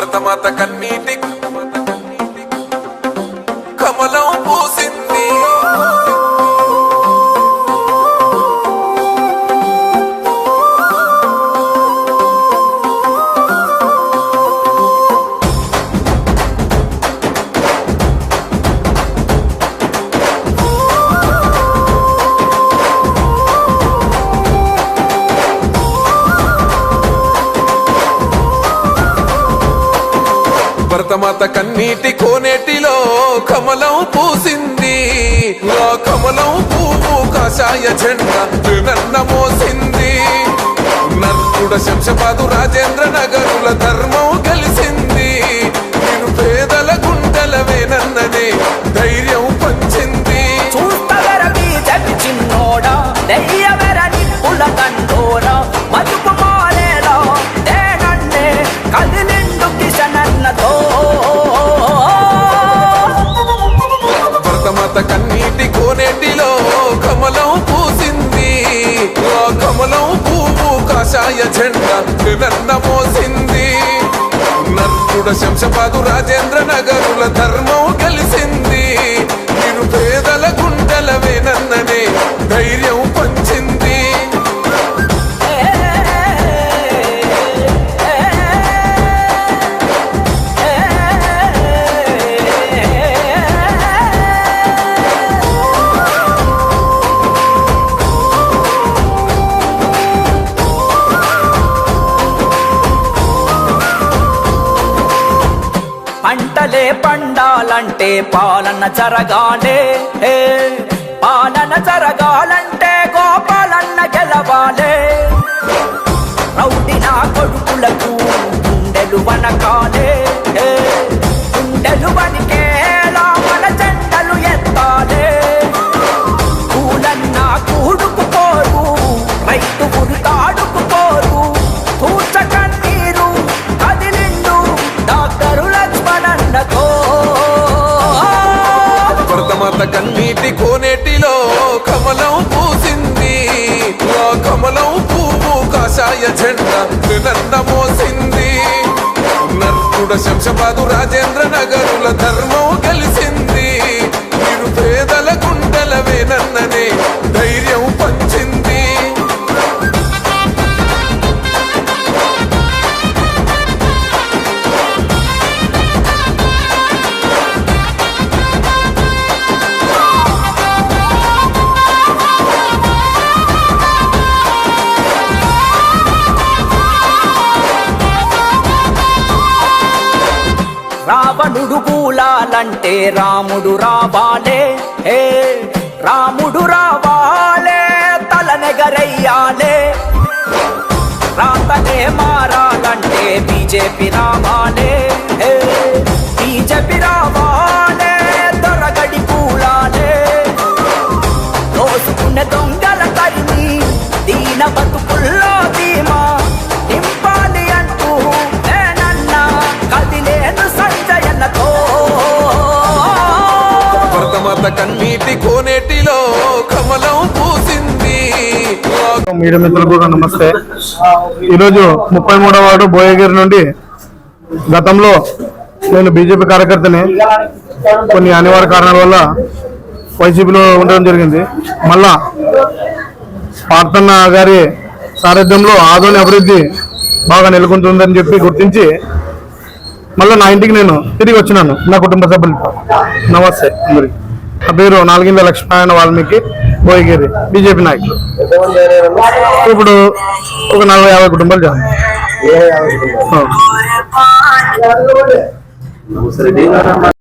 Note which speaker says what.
Speaker 1: భరతమాత కన్నీటి మాత కన్నీటి కోనేటిలో కమలం పూసింది. ఆ కమలం పువ్వు కాషాయ జెండా నన్న మోసింది. నర్కుడ శంషపాదు రాజేంద్ర నగరుల ధర్మం కాషాయ జెండా నన్న మోసింది. నర్కుడ శంశపాదు రాజేంద్ర నగరుల ధర్మం
Speaker 2: పంటలే పండాలంటే పాలన జరగాలే. పాలన జరగాలంటే గోపాలన్న గెలవాలే. రౌడి నా కొడుకులకు గుండెలు వనకా
Speaker 1: భరతమాత కన్నీటి కోనేటిలో కమలం పూసింది. ఆ కమలం పువ్వు కాషాయ జెండ నన్న మోసింది. నర్కుడ శంషపాదు రాజేంద్ర నగరుల ధర్మం
Speaker 2: రావణుడు కూలాలంటే రాముడు రావాలే. ఏ రాముడు రావాలే తలనెగరయ్యాలే రాతనే మారాలంటే బీజేపీ
Speaker 1: పాత కన్నీటి కోనేటిలో కమలం పూసింది.
Speaker 3: మీడియా మిత్రులకు కూడా నమస్తే. ఈరోజు ముప్పై మూడవ వార్డు బోయగిరి నుండి గతంలో నేను బీజేపీ కార్యకర్తని కొన్ని అనివార్య కారణాల వల్ల వైసీపీలో ఉండడం జరిగింది. మళ్ళా పార్థన్న గారి సారథ్యంలో ఆదోని అభివృద్ధి బాగా నెలకొంటుందని చెప్పి గుర్తించి మళ్ళీ నా ఇంటికి నేను తిరిగి వచ్చినాను. నా కుటుంబ సభ్యులతో. నమస్తే అందరికి. పేరు నాలుగింద లక్ష్మీనారాయణ వాల్మీకి బోయగిరి బీజేపీ నాయకులు. ఇప్పుడు ఒక నలభై యాభై కుటుంబాలు జాయిన్.